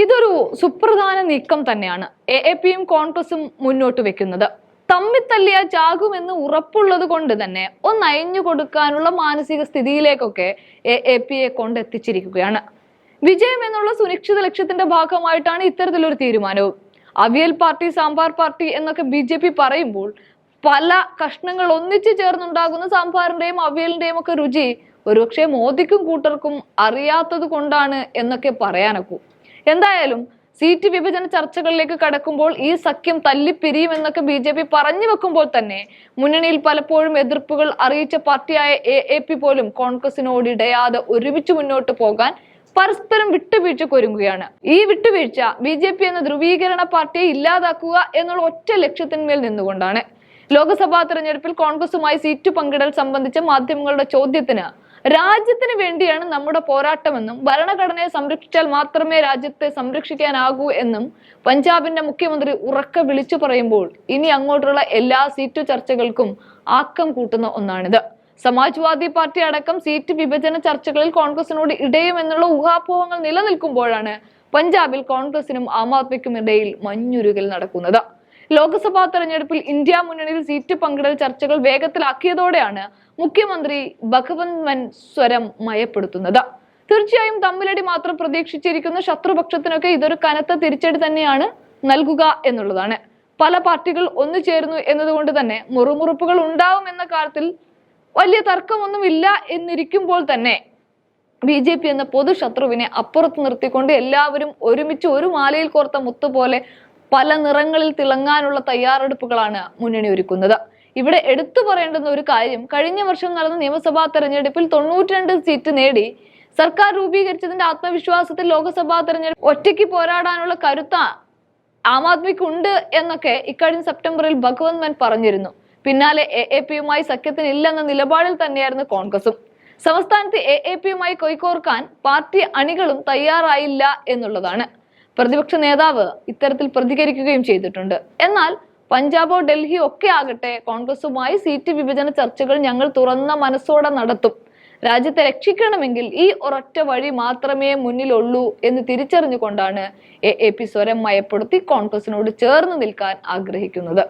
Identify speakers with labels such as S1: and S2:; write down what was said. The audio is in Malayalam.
S1: ഇതൊരു സുപ്രധാന നീക്കം തന്നെയാണ്. എ എ പിയും കോൺഗ്രസും മുന്നോട്ട് വെക്കുന്നത്. തമ്മിത്തല്ലിയ ചാകുമെന്ന് ഉറപ്പുള്ളത് കൊണ്ട് തന്നെ ഒന്ന് അയഞ്ഞു കൊടുക്കാനുള്ള മാനസിക സ്ഥിതിയിലേക്കൊക്കെ എ എ പിയെ കൊണ്ടെത്തിച്ചിരിക്കുകയാണ് വിജയം എന്നുള്ള സുനിശ്ചിത ലക്ഷ്യത്തിന്റെ ഭാഗമായിട്ടാണ് ഇത്തരത്തിലൊരു തീരുമാനവും. അവിയൽ പാർട്ടി സാമ്പാർ പാർട്ടി എന്നൊക്കെ ബി ജെ പി പറയുമ്പോൾ പല കഷ്ണങ്ങൾ ഒന്നിച്ചു ചേർന്നുണ്ടാകുന്ന സാമ്പാറിന്റെയും അവിയലിന്റെയും ഒക്കെ രുചി ഒരുപക്ഷെ മോദിക്കും കൂട്ടർക്കും അറിയാത്തത് കൊണ്ടാണ് എന്നൊക്കെ പറയാനൊക്കൂ. എന്തായാലും സീറ്റ് വിഭജന ചർച്ചകളിലേക്ക് കടക്കുമ്പോൾ ഈ സഖ്യം തല്ലിപ്പിരിയും എന്നൊക്കെ ബി ജെ പി പറഞ്ഞു വെക്കുമ്പോൾ തന്നെ മുന്നണിയിൽ പലപ്പോഴും എതിർപ്പുകൾ അറിയിച്ച പാർട്ടിയായ എ എ പി പോലും കോൺഗ്രസിനോട് ഇടയാതെ ഒരുമിച്ച് മുന്നോട്ട് പോകാൻ പരസ്പരം വിട്ടുവീഴ്ച കൊരുങ്ങുകയാണ്. ഈ വിട്ടുവീഴ്ച ബി ജെ പി എന്ന ധ്രുവീകരണ പാർട്ടിയെ ഇല്ലാതാക്കുക എന്നുള്ള ഒറ്റ ലക്ഷ്യത്തിന്മേൽ നിന്നുകൊണ്ടാണ്. ലോക്സഭാ തെരഞ്ഞെടുപ്പിൽ കോൺഗ്രസുമായി സീറ്റ് പങ്കിടൽ സംബന്ധിച്ച മാധ്യമങ്ങളുടെ ചോദ്യത്തിന് രാജ്യത്തിന് വേണ്ടിയാണ് നമ്മുടെ പോരാട്ടമെന്നും ഭരണഘടനയെ സംരക്ഷിച്ചാൽ മാത്രമേ രാജ്യത്തെ സംരക്ഷിക്കാനാകൂ എന്നും പഞ്ചാബിന്റെ മുഖ്യമന്ത്രി ഉറക്ക വിളിച്ചു പറയുമ്പോൾ ഇനി അങ്ങോട്ടുള്ള എല്ലാ സീറ്റു ചർച്ചകൾക്കും ആക്കം കൂട്ടുന്ന ഒന്നാണിത്. സമാജ്വാദി പാർട്ടി അടക്കം സീറ്റ് വിഭജന ചർച്ചകളിൽ കോൺഗ്രസിനോട് ഇടയുമെന്നുള്ള ഊഹാപോഹങ്ങൾ നിലനിൽക്കുമ്പോഴാണ് പഞ്ചാബിൽ കോൺഗ്രസിനും ആം ആദ്മിക്കും ഇടയിൽ മഞ്ഞുരുകൽ നടക്കുന്നത്. ലോക്സഭാ തെരഞ്ഞെടുപ്പിൽ ഇന്ത്യ മുന്നണിയിൽ സീറ്റ് പങ്കിടൽ ചർച്ചകൾ വേഗത്തിലാക്കിയതോടെയാണ് മുഖ്യമന്ത്രി ഭഗവന്ത് മൻ സ്വരം മയപ്പെടുത്തുന്നത്. തീർച്ചയായും തമ്മിലടി മാത്രം പ്രതീക്ഷിച്ചിരിക്കുന്ന ശത്രുപക്ഷത്തിനൊക്കെ ഇതൊരു കനത്ത തിരിച്ചടി തന്നെയാണ് നൽകുക എന്നുള്ളതാണ്. പല പാർട്ടികൾ ഒന്നു ചേരുന്നു എന്നതുകൊണ്ട് തന്നെ മുറുമുറുപ്പുകൾ ഉണ്ടാവും എന്ന കാര്യത്തിൽ വലിയ തർക്കമൊന്നുമില്ല എന്നിരിക്കുമ്പോൾ തന്നെ ബി ജെ പി എന്ന പൊതുശത്രുവിനെ അപ്പുറത്ത് നിർത്തിക്കൊണ്ട് എല്ലാവരും ഒരുമിച്ച് ഒരു മാലയിൽ കോർത്ത മുത്ത് പോലെ പല നിറങ്ങളിൽ തിളങ്ങാനുള്ള തയ്യാറെടുപ്പുകളാണ് മുന്നണി ഒരുക്കുന്നത്. ഇവിടെ എടുത്തു പറയേണ്ടുന്ന ഒരു കാര്യം കഴിഞ്ഞ വർഷം നടന്ന നിയമസഭാ തെരഞ്ഞെടുപ്പിൽ തൊണ്ണൂറ്റിരണ്ട് സീറ്റ് നേടി സർക്കാർ രൂപീകരിച്ചതിന്റെ ആത്മവിശ്വാസത്തിൽ ലോക്സഭാ തെരഞ്ഞെടുപ്പ് ഒറ്റയ്ക്ക് പോരാടാനുള്ള കരുത്ത ആം ആദ്മിക്ക് ഉണ്ട് എന്നൊക്കെ ഇക്കഴിഞ്ഞ സെപ്റ്റംബറിൽ ഭഗവന്ത് മാൻ പറഞ്ഞിരുന്നു. പിന്നാലെ എ എ പിയുമായി സഖ്യത്തിന് ഇല്ലെന്ന നിലപാടിൽ തന്നെയായിരുന്നു കോൺഗ്രസും. സംസ്ഥാനത്ത് എ എ പിയുമായി കൊയ്ക്കോർക്കാൻ പാർട്ടി അണികളും തയ്യാറായില്ല എന്നുള്ളതാണ്. പ്രതിപക്ഷ നേതാവ് ഇത്തരത്തിൽ പ്രതികരിക്കുകയും ചെയ്തിട്ടുണ്ട്. എന്നാൽ പഞ്ചാബോ ഡൽഹി ഒക്കെ ആകട്ടെ കോൺഗ്രസുമായി സീറ്റ് വിഭജന ചർച്ചകൾ ഞങ്ങൾ തുറന്ന മനസ്സോടെ നടത്തും. രാജ്യത്തെ രക്ഷിക്കണമെങ്കിൽ ഈ ഒരൊറ്റ വഴി മാത്രമേ മുന്നിലുള്ളൂ എന്ന് തിരിച്ചറിഞ്ഞുകൊണ്ടാണ് എ എ പി സ്വരം മയപ്പെടുത്തി കോൺഗ്രസിനോട് ചേർന്ന് നിൽക്കാൻ ആഗ്രഹിക്കുന്നത്.